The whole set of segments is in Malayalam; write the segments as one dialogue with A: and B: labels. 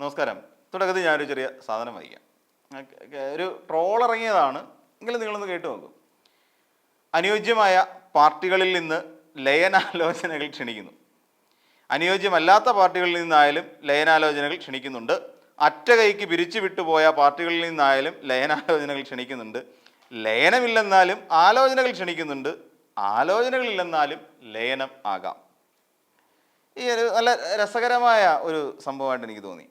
A: നമസ്കാരം. തുടക്കത്തിൽ ഞാനൊരു ചെറിയ സാധനം വായിക്കാം ഒരു ട്രോൾ ഇറങ്ങിയതാണ്. എങ്കിലും നിങ്ങളൊന്ന് കേട്ടു നോക്കും. അനുയോജ്യമായ പാർട്ടികളിൽ നിന്ന് ലയനാലോചനകൾ ക്ഷണിക്കുന്നു. അനുയോജ്യമല്ലാത്ത പാർട്ടികളിൽ നിന്നായാലും ലയനാലോചനകൾ ക്ഷണിക്കുന്നുണ്ട്. അറ്റ കൈക്ക് പിരിച്ചു വിട്ടുപോയ പാർട്ടികളിൽ നിന്നായാലും ലയനാലോചനകൾ ക്ഷണിക്കുന്നുണ്ട്. ലയനമില്ലെന്നാലും ആലോചനകൾ ക്ഷണിക്കുന്നുണ്ട്. ആലോചനകളില്ലെന്നാലും ലയനം ആകാം. ഈ ഒരു നല്ല രസകരമായ ഒരു സംഭവമായിട്ട് എനിക്ക് തോന്നി.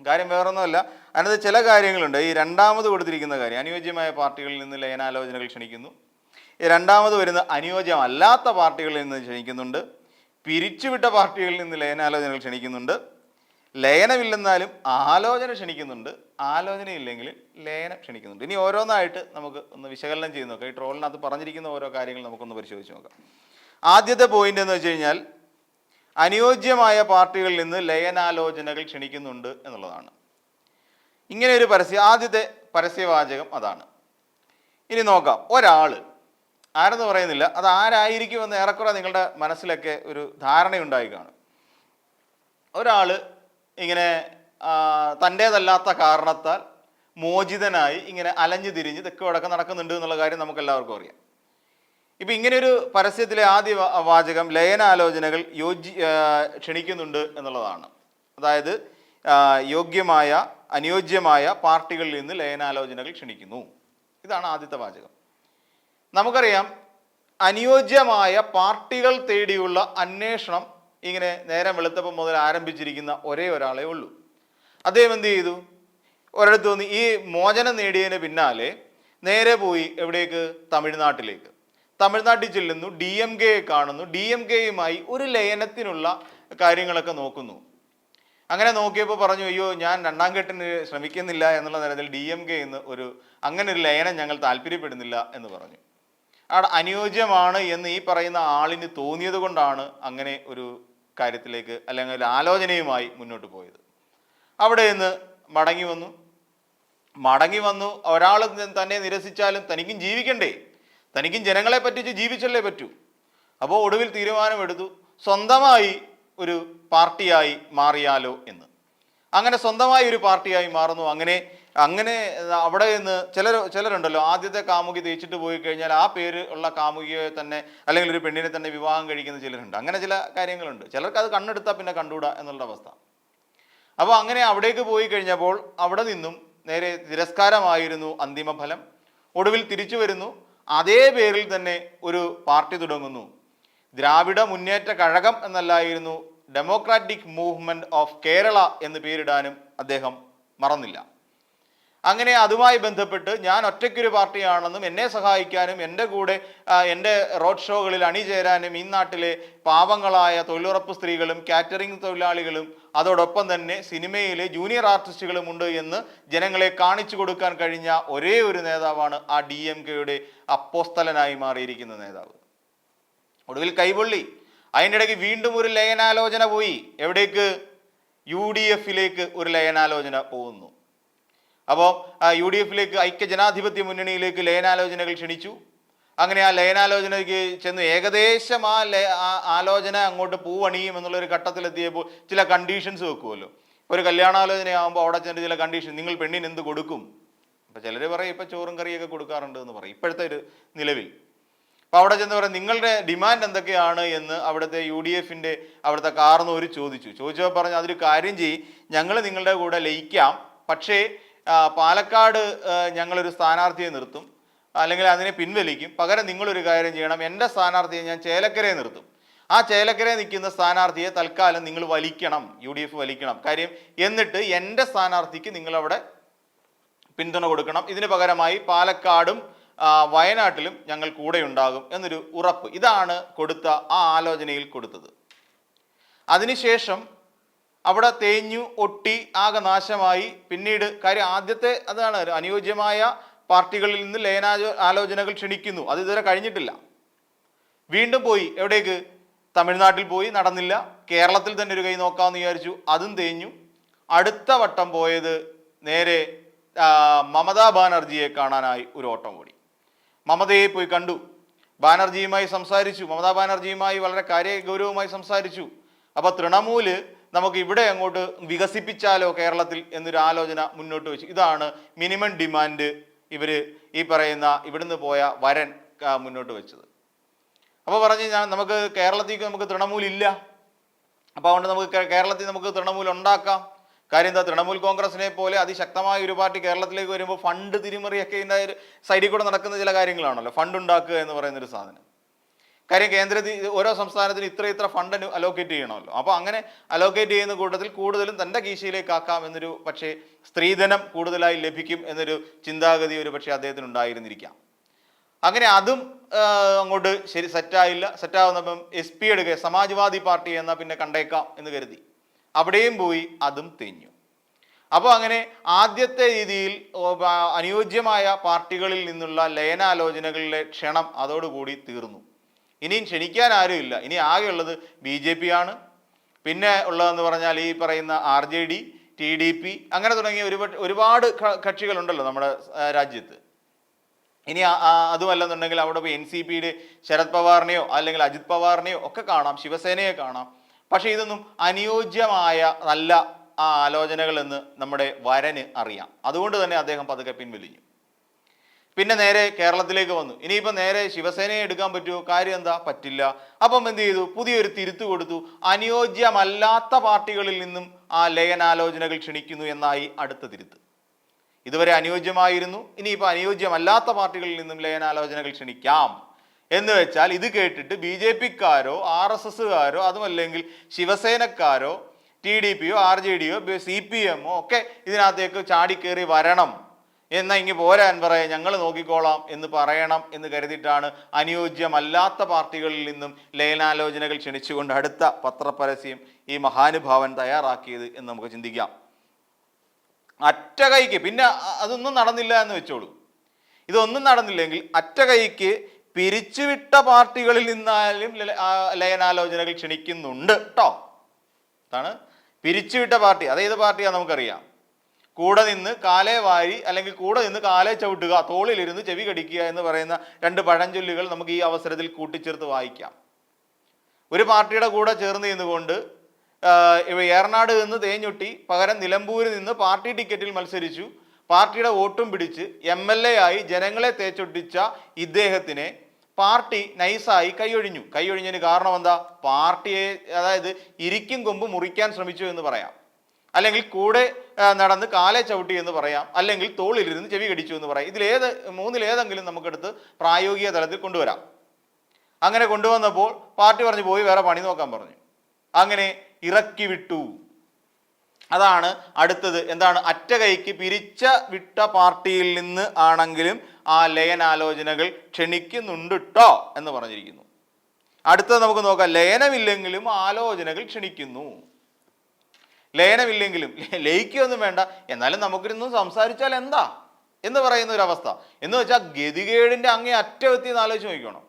A: കാര്യം വേറൊന്നുമല്ല. അതിനകത്ത് ചില കാര്യങ്ങളുണ്ട്. ഈ രണ്ടാമത് കൊടുത്തിരിക്കുന്ന കാര്യം അനുയോജ്യമായ പാർട്ടികളിൽ നിന്ന് ലയനാലോചനകൾ ക്ഷണിക്കുന്നു. രണ്ടാമത് വരുന്ന അനുയോജ്യമല്ലാത്ത പാർട്ടികളിൽ നിന്ന് ക്ഷണിക്കുന്നുണ്ട്. പിരിച്ചുവിട്ട പാർട്ടികളിൽ നിന്ന് ലയനാലോചനകൾ ക്ഷണിക്കുന്നുണ്ട്. ലയനമില്ലെന്നാലും ആലോചന ക്ഷണിക്കുന്നുണ്ട്. ആലോചനയില്ലെങ്കിൽ ലയനം ക്ഷണിക്കുന്നുണ്ട്. ഇനി ഓരോന്നായിട്ട് നമുക്ക് ഒന്ന് വിശകലനം ചെയ്ത് നോക്കാം. ഈ ട്രോളിനകത്ത് പറഞ്ഞിരിക്കുന്ന ഓരോ കാര്യങ്ങൾ നമുക്കൊന്ന് പരിശോധിച്ച് നോക്കാം. ആദ്യത്തെ പോയിന്റ് എന്ന് വെച്ച് കഴിഞ്ഞാൽ അനുയോജ്യമായ പാർട്ടികളിൽ നിന്ന് ലയനാലോചനകൾ ക്ഷണിക്കുന്നുണ്ട് എന്നുള്ളതാണ്. ഇങ്ങനെ ഒരു പരസ്യ ആദ്യത്തെ പരസ്യവാചകം അതാണ്. ഇനി നോക്കാം. ഒരാൾ ആരെന്ന് പറയുന്നില്ല അത് ആരായിരിക്കുമെന്ന് ഏറെക്കുറെ നിങ്ങളുടെ മനസ്സിലൊക്കെ ഒരു ധാരണയുണ്ടായി കാണും. ഒരാൾ ഇങ്ങനെ തന്റേതല്ലാത്ത കാരണത്താൽ മോചിതനായി ഇങ്ങനെ അലഞ്ഞു തിരിഞ്ഞ് തെക്ക് വടക്കം നടക്കുന്നുണ്ട് എന്നുള്ള കാര്യം നമുക്ക് എല്ലാവർക്കും അറിയാം. ഇപ്പൊ ഇങ്ങനെ ഒരു പരസ്യത്തിലെ ആദ്യ വാചകം ലയനാലോചനകൾ യോജി ക്ഷണിക്കുന്നുണ്ട് എന്നുള്ളതാണ്. അതായത് യോഗ്യമായ അനുയോജ്യമായ പാർട്ടികളിൽ നിന്ന് ലയനാലോചനകൾ ക്ഷണിക്കുന്നു. ഇതാണ് ആദ്യത്തെ വാചകം. നമുക്കറിയാം അനുയോജ്യമായ പാർട്ടികൾ തേടിയുള്ള അന്വേഷണം ഇങ്ങനെ നേരം വെളുത്തപ്പം മുതൽ ആരംഭിച്ചിരിക്കുന്ന ഒരേ ഒരാളേ ഉള്ളൂ. അദ്ദേഹം എന്ത് ചെയ്തു? ഒരിടത്ത് നിന്ന് ഈ മോചനം നേടിയതിന് പിന്നാലെ നേരെ പോയി എവിടേക്ക്? തമിഴ്നാട്ടിലേക്ക്. തമിഴ്നാട്ടിൽ ചെല്ലുന്നു ഡി എം കെയെ കാണുന്നു. ഡി എം കെയുമായി ഒരു ലയനത്തിനുള്ള കാര്യങ്ങളൊക്കെ നോക്കുന്നു. അങ്ങനെ നോക്കിയപ്പോൾ പറഞ്ഞു അയ്യോ ഞാൻ രണ്ടാം കെട്ടിന് ശ്രമിക്കുന്നില്ല എന്നുള്ള തരത്തിൽ ഡി എം കെ എന്ന് ഒരു അങ്ങനെ ഒരു ലയനം ഞങ്ങൾ താല്പര്യപ്പെടുന്നില്ല എന്ന് പറഞ്ഞു. അവിടെ അനുയോജ്യമാണ് എന്ന് ഈ പറയുന്ന ആളിന് തോന്നിയത് കൊണ്ടാണ് അങ്ങനെ ഒരു കാര്യത്തിലേക്ക് അല്ലെങ്കിൽ ഒരു ആലോചനയുമായി മുന്നോട്ട് പോയത്. അവിടെ നിന്ന് മടങ്ങി വന്നു. മടങ്ങി വന്നു. ഒരാൾ തന്നെ നിരസിച്ചാലും തനിക്കും ജീവിക്കണ്ടേ? തനിക്കും ജനങ്ങളെ പറ്റിച്ച് ജീവിച്ചല്ലേ പറ്റൂ. അപ്പോൾ ഒടുവിൽ തീരുമാനമെടുത്തു. സ്വന്തമായി ഒരു പാർട്ടിയായി മാറിയാലോ എന്ന്. അങ്ങനെ സ്വന്തമായി ഒരു പാർട്ടിയായി മാറുന്നു. അങ്ങനെ അങ്ങനെ അവിടെ നിന്ന് ചിലർ ചിലരുണ്ടല്ലോ. ആദ്യത്തെ കാമുകി തേച്ചിട്ട് പോയി കഴിഞ്ഞാൽ ആ പേര് ഉള്ള കാമുകിയെ തന്നെ അല്ലെങ്കിൽ ഒരു പെണ്ണിനെ തന്നെ വിവാഹം കഴിക്കുന്ന ചിലരുണ്ട്. അങ്ങനെ ചില കാര്യങ്ങളുണ്ട്. ചിലർക്ക് അത് കണ്ണെടുത്താൽ പിന്നെ കണ്ടുകൂടാ എന്നുള്ള അവസ്ഥ. അപ്പോൾ അങ്ങനെ അവിടേക്ക് പോയി കഴിഞ്ഞപ്പോൾ അവിടെ നിന്നും നേരെ തിരസ്കാരമായിരുന്നു അന്തിമ ഫലം ഒടുവിൽ തിരിച്ചു വരുന്നു. അതേ പേരിൽ തന്നെ ഒരു പാർട്ടി തുടങ്ങുന്നു. ദ്രാവിഡ മുന്നേറ്റ കഴകം എന്നല്ലായിരുന്നു ഡെമോക്രാറ്റിക് മൂവ്മെന്റ് ഓഫ് കേരള എന്ന് പേരിടാനും അദ്ദേഹം മറന്നില്ല. അങ്ങനെ അതുമായി ബന്ധപ്പെട്ട് ഞാൻ ഒറ്റയ്ക്കൊരു പാർട്ടിയാണെന്നും എന്നെ സഹായിക്കാനും എന്റെ കൂടെ എന്റെ റോഡ് ഷോകളിൽ അണിചേരാനും ഈ നാട്ടിലെ പാവങ്ങളായ തൊഴിലുറപ്പ് സ്ത്രീകളും കാറ്ററിംഗ് തൊഴിലാളികളും അതോടൊപ്പം തന്നെ സിനിമയിലെ ജൂനിയർ ആർട്ടിസ്റ്റുകളും ഉണ്ട് എന്ന് ജനങ്ങളെ കാണിച്ചു കൊടുക്കാൻ കഴിഞ്ഞ ഒരേ ഒരു നേതാവാണ് ആ ഡി എം കെയുടെ അപ്പോസ്തലനായി മാറിയിരിക്കുന്ന നേതാവ്. ഒടുവിൽ കൈപൊള്ളി. അതിന്റെ ഇടയ്ക്ക് വീണ്ടും ഒരു ലയനാലോചന പോയി. എവിടേക്ക്? യു ഡി എഫിലേക്ക് ഒരു ലയനാലോചന പോകുന്നു. അപ്പോൾ യു ഡി എഫിലേക്ക് ഐക്യ ജനാധിപത്യ മുന്നണിയിലേക്ക് ലയനാലോചനകൾ ക്ഷണിച്ചു. അങ്ങനെ ആ ലയനാലോചനയ്ക്ക് ചെന്ന് ഏകദേശം ആ ആലോചന അങ്ങോട്ട് പൂവണിയും എന്നുള്ളൊരു ഘട്ടത്തിലെത്തിയപ്പോൾ ചില കണ്ടീഷൻസ് വെക്കുമല്ലോ ഒരു കല്യാണാലോചനയാകുമ്പോൾ അവിടെ ചെന്ന് ചില കണ്ടീഷൻ നിങ്ങൾ പെണ്ണിന് എന്ത് കൊടുക്കും? അപ്പം ചിലർ പറയും ഇപ്പം ചോറും കറിയൊക്കെ കൊടുക്കാറുണ്ട് എന്ന് പറയും. ഇപ്പോഴത്തെ ഒരു നിലവിൽ. അപ്പോൾ അവിടെ ചെന്ന് പറയാം നിങ്ങളുടെ ഡിമാൻഡ് എന്തൊക്കെയാണ്? എന്ന് അവിടുത്തെ യു ഡി എഫിന്റെ അവിടുത്തെ കാർന്നോര് ചോദിച്ചു. ചോദിച്ചപ്പോൾ പറഞ്ഞു അതൊരു കാര്യം ചെയ്യും. ഞങ്ങൾ നിങ്ങളുടെ കൂടെ ലയിക്കാം. പക്ഷേ പാലക്കാട് ഞങ്ങളൊരു സ്ഥാനാർത്ഥിയെ നിർത്തും. അല്ലെങ്കിൽ അതിനെ പിൻവലിക്കും. പകരം നിങ്ങളൊരു കാര്യം ചെയ്യണം. എന്റെ സ്ഥാനാർത്ഥിയെ ഞാൻ ചേലക്കരയെ നിർത്തും. ആ ചേലക്കരയെ നിൽക്കുന്ന സ്ഥാനാർത്ഥിയെ തൽക്കാലം നിങ്ങൾ വലിക്കണം. യു ഡി എഫ് വലിക്കണം. കാര്യം എന്നിട്ട് എന്റെ സ്ഥാനാർത്ഥിക്ക് നിങ്ങളവിടെ പിന്തുണ കൊടുക്കണം. ഇതിന് പകരമായി പാലക്കാടും വയനാട്ടിലും ഞങ്ങൾ കൂടെ ഉണ്ടാകും എന്നൊരു ഉറപ്പ്. ഇതാണ് കൊടുത്ത ആ ആലോചനയിൽ കൊടുത്തത്. അതിനുശേഷം അവിടെ തേഞ്ഞു ഒട്ടി ആകെ നാശമായി. പിന്നീട് കാര്യം ആദ്യത്തെ അതാണ് അനുയോജ്യമായ പാർട്ടികളിൽ നിന്ന് ലയനാചോ ആലോചനകൾ ക്ഷണിക്കുന്നു. അത് ഇതുവരെ കഴിഞ്ഞിട്ടില്ല. വീണ്ടും പോയി. എവിടേക്ക്? തമിഴ്നാട്ടിൽ പോയി. നടന്നില്ല. കേരളത്തിൽ തന്നെ ഒരു കൈ നോക്കാമെന്ന് വിചാരിച്ചു. അതും തേഞ്ഞു. അടുത്ത വട്ടം പോയത് നേരെ മമതാ ബാനർജിയെ കാണാനായി ഒരു ഓട്ടം ഓടി. മമതയെ പോയി കണ്ടു. ബാനർജിയുമായി സംസാരിച്ചു. മമതാ ബാനർജിയുമായി വളരെ കാര്യ ഗൗരവമായി സംസാരിച്ചു. അപ്പോൾ തൃണമൂൽ നമുക്ക് ഇവിടെ അങ്ങോട്ട് വികസിപ്പിച്ചാലോ കേരളത്തിൽ എന്നൊരു ആലോചന മുന്നോട്ട് വെച്ചു. ഇതാണ് മിനിമം ഡിമാൻഡ് ഇവർ ഈ പറയുന്ന ഇവിടുന്ന് പോയ വരൻ മുന്നോട്ട് വെച്ചത്. അപ്പോൾ പറഞ്ഞു ഞാൻ നമുക്ക് കേരളത്തിലേക്ക് നമുക്ക് തൃണമൂൽ ഇല്ല. അപ്പോൾ അതുകൊണ്ട് നമുക്ക് കേരളത്തിൽ നമുക്ക് തൃണമൂൽ ഉണ്ടാക്കാം. കാര്യം എന്താ? തൃണമൂൽ കോൺഗ്രസിനെ പോലെ അതിശക്തമായ ഒരു പാർട്ടി കേരളത്തിലേക്ക് വരുമ്പോൾ ഫണ്ട് തിരിമറിയൊക്കെ ഇതിന്റെ സൈഡിൽ കൂടെ നടക്കുന്ന ചില കാര്യങ്ങളാണല്ലോ. ഫണ്ട് ഉണ്ടാക്കുക എന്ന് പറയുന്നൊരു സാധനം. കാര്യം കേന്ദ്രത്തിൽ ഓരോ സംസ്ഥാനത്തിന് ഇത്ര ഇത്ര ഫണ്ട് അലോക്കേറ്റ് ചെയ്യണമല്ലോ. അപ്പോൾ അങ്ങനെ അലോക്കേറ്റ് ചെയ്യുന്ന കൂട്ടത്തിൽ കൂടുതലും തന്റെ കീശയിലേക്ക് ആക്കാം എന്നൊരു പക്ഷേ സ്ത്രീധനം കൂടുതലായി ലഭിക്കും എന്നൊരു ചിന്താഗതി ഒരു പക്ഷേ അദ്ദേഹത്തിന് ഉണ്ടായിരുന്നിരിക്കാം. അങ്ങനെ അതും അങ്ങോട്ട് ശരി സെറ്റായില്ല. സെറ്റാവുന്നപ്പം എസ് പി എടുക്കുക സമാജ്വാദി പാർട്ടി എന്നാൽ പിന്നെ കണ്ടേക്കാം എന്ന് കരുതി. അവിടെയും പോയി അതും തെഞ്ഞു. അപ്പോൾ അങ്ങനെ ആദ്യത്തെ രീതിയിൽ അനുയോജ്യമായ പാർട്ടികളിൽ നിന്നുള്ള ലയനാലോചനകളിലെ ക്ഷണം അതോടുകൂടി തീർന്നു. ഇനിയും ക്ഷണിക്കാൻ ആരുമില്ല ഇനി ആകെയുള്ളത് ബി ജെ പി ആണ്. പിന്നെ ഉള്ളതെന്ന് പറഞ്ഞാൽ ഈ പറയുന്ന R J D T D P അങ്ങനെ തുടങ്ങിയ ഒരുപാട് ഒരുപാട് കക്ഷികളുണ്ടല്ലോ നമ്മുടെ രാജ്യത്ത്. ഇനി അതുമല്ലെന്നുണ്ടെങ്കിൽ അവിടെ പോയി എൻ സി പിയുടെ ശരത് പവാറിനെയോ അല്ലെങ്കിൽ അജിത് പവാറിനെയോ ഒക്കെ കാണാം ശിവസേനയെ കാണാം. പക്ഷേ ഇതൊന്നും അനുയോജ്യമായ നല്ല ആ ആലോചനകളെന്ന് നമ്മുടെ വരന് അറിയാം. അതുകൊണ്ട് തന്നെ അദ്ദേഹം പതുക്കെ പിൻവലിഞ്ഞു. പിന്നെ നേരെ കേരളത്തിലേക്ക് വന്നു. ഇനിയിപ്പോൾ നേരെ ശിവസേനയെ എടുക്കാൻ പറ്റുമോ കാര്യം എന്താ? പറ്റില്ല. അപ്പം എന്ത് ചെയ്തു? പുതിയൊരു തിരുത്ത് കൊടുത്തു. അനുയോജ്യമല്ലാത്ത പാർട്ടികളിൽ നിന്നും ആ ലയനാലോചനകൾ ക്ഷണിക്കുന്നു എന്നായി അടുത്ത തിരുത്ത്. ഇതുവരെ അനുയോജ്യമായിരുന്നു. ഇനിയിപ്പോൾ അനുയോജ്യമല്ലാത്ത പാർട്ടികളിൽ നിന്നും ലയനാലോചനകൾ ക്ഷണിക്കാം. എന്ന് വെച്ചാൽ ഇത് കേട്ടിട്ട് ബി ജെ പിക്കാരോ ആർ എസ് എസ്സുകാരോ അതുമല്ലെങ്കിൽ ശിവസേനക്കാരോ ടി ഡി പിയോ ആർ ജെ ഡിയോ സി പി എമ്മോ ഒക്കെ ഇതിനകത്തേക്ക് ചാടിക്കേറി വരണം. എന്നാ ഇങ്ങ് പോരാൻ പറയാം ഞങ്ങൾ നോക്കിക്കോളാം എന്ന് പറയണം എന്ന് കരുതിയിട്ടാണ് അനുയോജ്യമല്ലാത്ത പാർട്ടികളിൽ നിന്നും ലയനാലോചനകൾ ക്ഷണിച്ചുകൊണ്ട് അടുത്ത പത്രപരസ്യം ഈ മഹാനുഭാവൻ തയ്യാറാക്കിയത് എന്ന് നമുക്ക് ചിന്തിക്കാം. അറ്റകൈക്ക് പിന്നെ അതൊന്നും നടന്നില്ല എന്ന് വെച്ചോളൂ. ഇതൊന്നും നടന്നില്ലെങ്കിൽ അറ്റകൈക്ക് പിരിച്ചുവിട്ട പാർട്ടികളിൽ നിന്നാലും ലയനാലോചനകൾ ക്ഷണിക്കുന്നുണ്ട് കേട്ടോ അതാണ് പിരിച്ചുവിട്ട പാർട്ടി. അതേത് പാർട്ടിയാണെന്ന് നമുക്കറിയാം. കൂടെ നിന്ന് കാലേ വാരി അല്ലെങ്കിൽ കൂടെ നിന്ന് കാലേ ചവിട്ടുക തോളിലിരുന്ന് ചെവി കടിക്കുക എന്ന് പറയുന്ന രണ്ട് പഴഞ്ചൊല്ലുകൾ നമുക്ക് ഈ അവസരത്തിൽ കൂട്ടിച്ചേർത്ത് വായിക്കാം. ഒരു പാർട്ടിയുടെ കൂടെ ചേർന്ന് നിന്നുകൊണ്ട് ഏറനാട് നിന്ന് തേഞ്ഞൊട്ടി പകരം നിലമ്പൂരിൽ നിന്ന് പാർട്ടി ടിക്കറ്റിൽ മത്സരിച്ചു. പാർട്ടിയുടെ വോട്ടും പിടിച്ച് എം എൽ എ ആയി ജനങ്ങളെ തേച്ചൊട്ടിച്ച ഇദ്ദേഹത്തിനെ പാർട്ടി നൈസായി കൈയൊഴിഞ്ഞു. കൈയൊഴിഞ്ഞതിന് കാരണം എന്താ? പാർട്ടിയെ അതായത് ഇരിക്കും കൊമ്പ് മുറിക്കാൻ ശ്രമിച്ചു എന്ന് പറയാം. അല്ലെങ്കിൽ കൂടെ നടന്ന് കാലെ ചവിട്ടി എന്ന് പറയാം. അല്ലെങ്കിൽ തോളിലിരുന്ന് ചെവി കടിച്ചു എന്ന് പറയാം. ഇതിലേത് മൂന്നിലേതെങ്കിലും നമുക്കെടുത്ത് പ്രായോഗിക തലത്തിൽ കൊണ്ടുവരാം. അങ്ങനെ കൊണ്ടുവന്നപ്പോൾ പാർട്ടി പറഞ്ഞു പോയി വേറെ പണി നോക്കാൻ പറഞ്ഞു. അങ്ങനെ ഇറക്കി വിട്ടു. അതാണ് അടുത്തത്. എന്താണ്? അറ്റ കൈക്ക് പിരിച്ച വിട്ട പാർട്ടിയിൽ നിന്ന് ആണെങ്കിലും ആ ലയനാലോചനകൾ ക്ഷണിക്കുന്നുണ്ട് കേട്ടോ എന്ന് പറഞ്ഞിരിക്കുന്നു. അടുത്തത് നമുക്ക് നോക്കാം. ലയനമില്ലെങ്കിലും ആലോചനകൾ ക്ഷണിക്കുന്നു. ലയനമില്ലെങ്കിലും ലയിക്കുകയൊന്നും വേണ്ട. എന്നാലും നമുക്കിരുന്ന് സംസാരിച്ചാൽ എന്താ എന്ന് പറയുന്ന ഒരു അവസ്ഥ. എന്ന് വെച്ചാൽ ഗതികേടിന്റെ അങ്ങേ അറ്റമെത്തി എന്ന് ആലോചിച്ച് നോക്കണം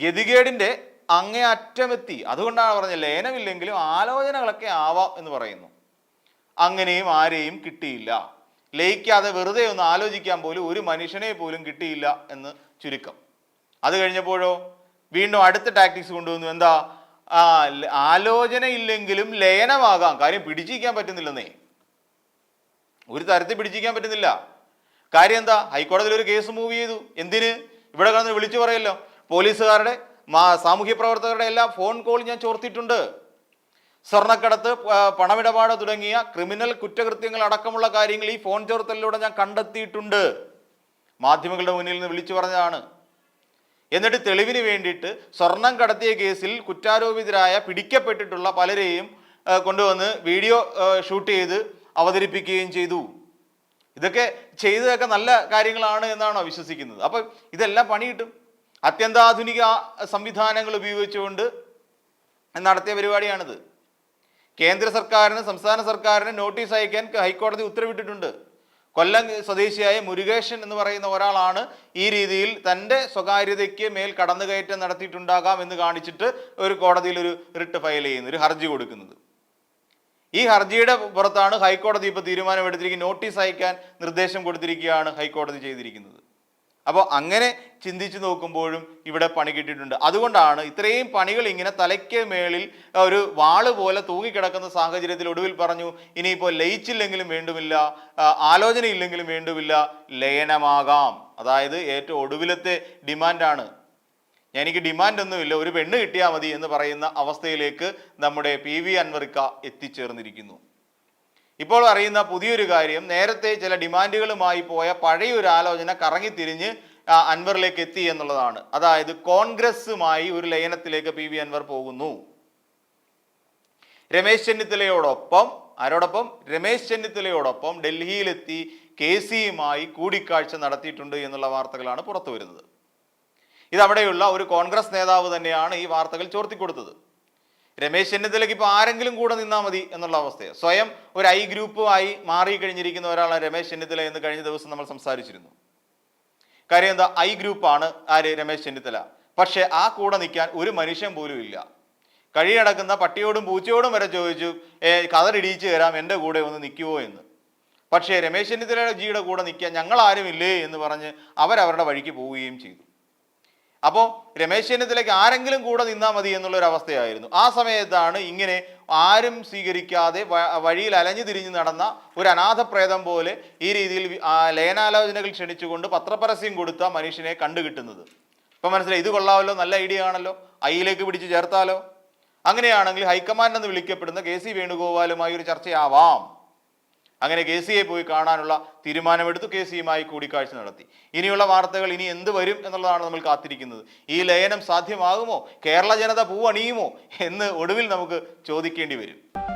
A: ഗതികേടിന്റെ അങ്ങേ അറ്റമെത്തി. അതുകൊണ്ടാണ് പറഞ്ഞത് ലയനമില്ലെങ്കിലും ആലോചനകളൊക്കെ ആവാം എന്ന് പറയുന്നു. അങ്ങനെയും ആരെയും കിട്ടിയില്ല. ലയിക്കാതെ വെറുതെ ഒന്ന് ആലോചിക്കാൻ പോലും ഒരു മനുഷ്യനെ പോലും കിട്ടിയില്ല എന്ന് ചുരുക്കം. അത് കഴിഞ്ഞപ്പോഴോ വീണ്ടും അടുത്ത ടാക്ടിക്സ് കൊണ്ടുവന്നു. എന്താ? ആലോചന ഇല്ലെങ്കിലും ലയനമാകാം. കാര്യം പിടിച്ചിരിക്കാൻ പറ്റുന്നില്ലെന്നേ. ഒരു തരത്തിൽ പിടിച്ചിരിക്കാൻ പറ്റുന്നില്ല. കാര്യം എന്താ? ഹൈക്കോടതിയിൽ ഒരു കേസ് മൂവ് ചെയ്തു. എന്തിന്? ഇവിടെ കിടന്ന് വിളിച്ചു പറയല്ലോ. പോലീസുകാരുടെ സാമൂഹ്യ പ്രവർത്തകരുടെ എല്ലാ ഫോൺ കോൾ ഞാൻ ചോർത്തിയിട്ടുണ്ട്. സ്വർണക്കടത്ത് പണമിടപാട് തുടങ്ങിയ ക്രിമിനൽ കുറ്റകൃത്യങ്ങൾ അടക്കമുള്ള കാര്യങ്ങൾ ഈ ഫോൺ ചോർത്തലിലൂടെ ഞാൻ കണ്ടെത്തിയിട്ടുണ്ട്. മാധ്യമങ്ങളുടെ മുന്നിൽ നിന്ന് വിളിച്ചു പറഞ്ഞതാണ്. എന്നിട്ട് തെളിവിന് വേണ്ടിയിട്ട് സ്വർണം കടത്തിയ കേസിൽ കുറ്റാരോപിതരായ പിടിക്കപ്പെട്ടിട്ടുള്ള പലരെയും കൊണ്ടുവന്ന് വീഡിയോ ഷൂട്ട് ചെയ്ത് അവതരിപ്പിക്കുകയും ചെയ്തു. ഇതൊക്കെ ചെയ്തതൊക്കെ നല്ല കാര്യങ്ങളാണ് എന്നാണോ വിശ്വസിക്കുന്നത്. അപ്പം ഇതെല്ലാം പണി കിട്ടും. അത്യന്താധുനിക സംവിധാനങ്ങൾ ഉപയോഗിച്ചുകൊണ്ട് നടത്തിയ പരിപാടിയാണിത്. കേന്ദ്ര സർക്കാരിന് സംസ്ഥാന സർക്കാരിന് നോട്ടീസ് അയക്കാൻ ഹൈക്കോടതി ഉത്തരവിട്ടിട്ടുണ്ട്. കൊല്ലം സ്വദേശിയായ മുരുകേശൻ എന്ന് പറയുന്ന ഒരാളാണ് ഈ രീതിയിൽ തന്റെ സ്വകാര്യതയ്ക്ക് മേൽ കടന്നുകയറ്റം നടത്തിയിട്ടുണ്ടാകാം എന്ന് കാണിച്ചിട്ട് ഒരു കോടതിയിൽ ഒരു റിട്ട് ഫയൽ ചെയ്യുന്നത് ഒരു ഹർജി കൊടുക്കുന്നത്. ഈ ഹർജിയുടെ പുറത്താണ് ഹൈക്കോടതി ഇപ്പോൾ തീരുമാനമെടുത്തിരിക്കുന്നത്. നോട്ടീസ് അയക്കാൻ നിർദ്ദേശം കൊടുത്തിരിക്കുകയാണ് ഹൈക്കോടതി ചെയ്തിരിക്കുന്നത്. അപ്പോൾ അങ്ങനെ ചിന്തിച്ചു നോക്കുമ്പോഴും ഇവിടെ പണി കിട്ടിയിട്ടുണ്ട്. അതുകൊണ്ടാണ് ഇത്രയും പണികൾ ഇങ്ങനെ തലയ്ക്ക് മേളിൽ ഒരു വാൾ പോലെ തൂങ്ങിക്കിടക്കുന്ന സാഹചര്യത്തിൽ ഒടുവിൽ പറഞ്ഞു ഇനിയിപ്പോൾ ലയിച്ചില്ലെങ്കിലും വേണ്ടുമില്ല ആലോചന ആലോചനയില്ലെങ്കിലും വേണ്ടുമില്ല ലയനമാകാം. അതായത് ഏറ്റവും ഒടുവിലത്തെ ഡിമാൻഡാണ്. എനിക്ക് ഡിമാൻഡ് ഒന്നുമില്ല ഒരു പെണ്ണ് കിട്ടിയാൽ മതി എന്ന് പറയുന്ന അവസ്ഥയിലേക്ക് നമ്മുടെ പി വി അൻവറിക്ക എത്തിച്ചേർന്നിരിക്കുന്നു. ഇപ്പോൾ അറിയുന്ന പുതിയൊരു കാര്യം നേരത്തെ ചില ഡിമാൻഡുകളുമായി പോയ പഴയൊരു ആലോചന കറങ്ങിത്തിരിഞ്ഞ് അൻവറിലേക്ക് എത്തി എന്നുള്ളതാണ്. അതായത് കോൺഗ്രസുമായി ഒരു ലയനത്തിലേക്ക് പി വി അൻവർ പോകുന്നു. രമേശ് ചെന്നിത്തലയോടൊപ്പം ആരോടൊപ്പം? രമേശ് ചെന്നിത്തലയോടൊപ്പം ഡൽഹിയിലെത്തി കെ സിയുമായി കൂടിക്കാഴ്ച നടത്തിയിട്ടുണ്ട് എന്നുള്ള വാർത്തകളാണ് പുറത്തു വരുന്നത് ഇതവിടെയുള്ള ഒരു കോൺഗ്രസ് നേതാവ് തന്നെയാണ് ഈ വാർത്തകൾ ചോർത്തിക്കൊടുത്തത്. രമേശ് ചെന്നിത്തലയ്ക്ക് ഇപ്പോൾ ആരെങ്കിലും കൂടെ നിന്നാൽ മതി എന്നുള്ള അവസ്ഥയാണ് സ്വയം ഒരു ഐ ഗ്രൂപ്പുമായി മാറി കഴിഞ്ഞിരിക്കുന്ന ഒരാളാണ് രമേശ് ചെന്നിത്തല എന്ന് കഴിഞ്ഞ ദിവസം നമ്മൾ സംസാരിച്ചിരുന്നു. കാര്യം എന്താ? ഐ ഗ്രൂപ്പാണ് ആര്? രമേശ് ചെന്നിത്തല. പക്ഷേ ആ കൂടെ നിൽക്കാൻ ഒരു മനുഷ്യൻ പോലും ഇല്ല. കഴിയടക്കുന്ന പട്ടിയോടും പൂച്ചയോടും വരെ ചോദിച്ചു കതറിടിയിച്ച് തരാം എന്റെ കൂടെ ഒന്ന് നിൽക്കുമോ എന്ന്. പക്ഷേ രമേശ് ചെന്നിത്തലയുടെ ജിയുടെ കൂടെ നിൽക്കാൻ ഞങ്ങൾ ആരുമില്ലേ എന്ന് പറഞ്ഞ് അവരവരുടെ വഴിക്ക് പോവുകയും ചെയ്തു. അപ്പോൾ രമേശ് ചെന്നിത്തലയ്ക്ക് ആരെങ്കിലും കൂടെ നിന്നാൽ മതി എന്നുള്ള ഒരു അവസ്ഥയായിരുന്നു. ആ സമയത്താണ് ഇങ്ങനെ ആരും സ്വീകരിക്കാതെ വഴിയിൽ അലഞ്ഞു തിരിഞ്ഞ് നടന്ന ഒരു അനാഥപ്രേതം പോലെ ഈ രീതിയിൽ ലയനാലോചനകൾ ക്ഷണിച്ചുകൊണ്ട് പത്രപരസ്യം കൊടുത്ത മനുഷ്യനെ കണ്ടുകിട്ടുന്നത്. ഇപ്പം മനസ്സിലായി ഇത് കൊള്ളാമല്ലോ നല്ല ഐഡിയ ആണല്ലോ ഐയിലേക്ക് പിടിച്ച് ചേർത്താലോ? അങ്ങനെയാണെങ്കിൽ ഹൈക്കമാൻഡ് എന്ന് വിളിക്കപ്പെടുന്ന കെ സി വേണുഗോപാലുമായി ഒരു ചർച്ചയാവാം. അങ്ങനെ കെ സിയെ പോയി കാണാനുള്ള തീരുമാനമെടുത്തു കെ സിയുമായി കൂടിക്കാഴ്ച നടത്തി. ഇനിയുള്ള വാർത്തകൾ ഇനി എന്ത് വരും എന്നുള്ളതാണ് നമ്മൾ കാത്തിരിക്കുന്നത്. ഈ ലയനം സാധ്യമാകുമോ? കേരള ജനത പൂവണിയുമോ? എന്ന് ഒടുവിൽ നമുക്ക് ചോദിക്കേണ്ടി വരും.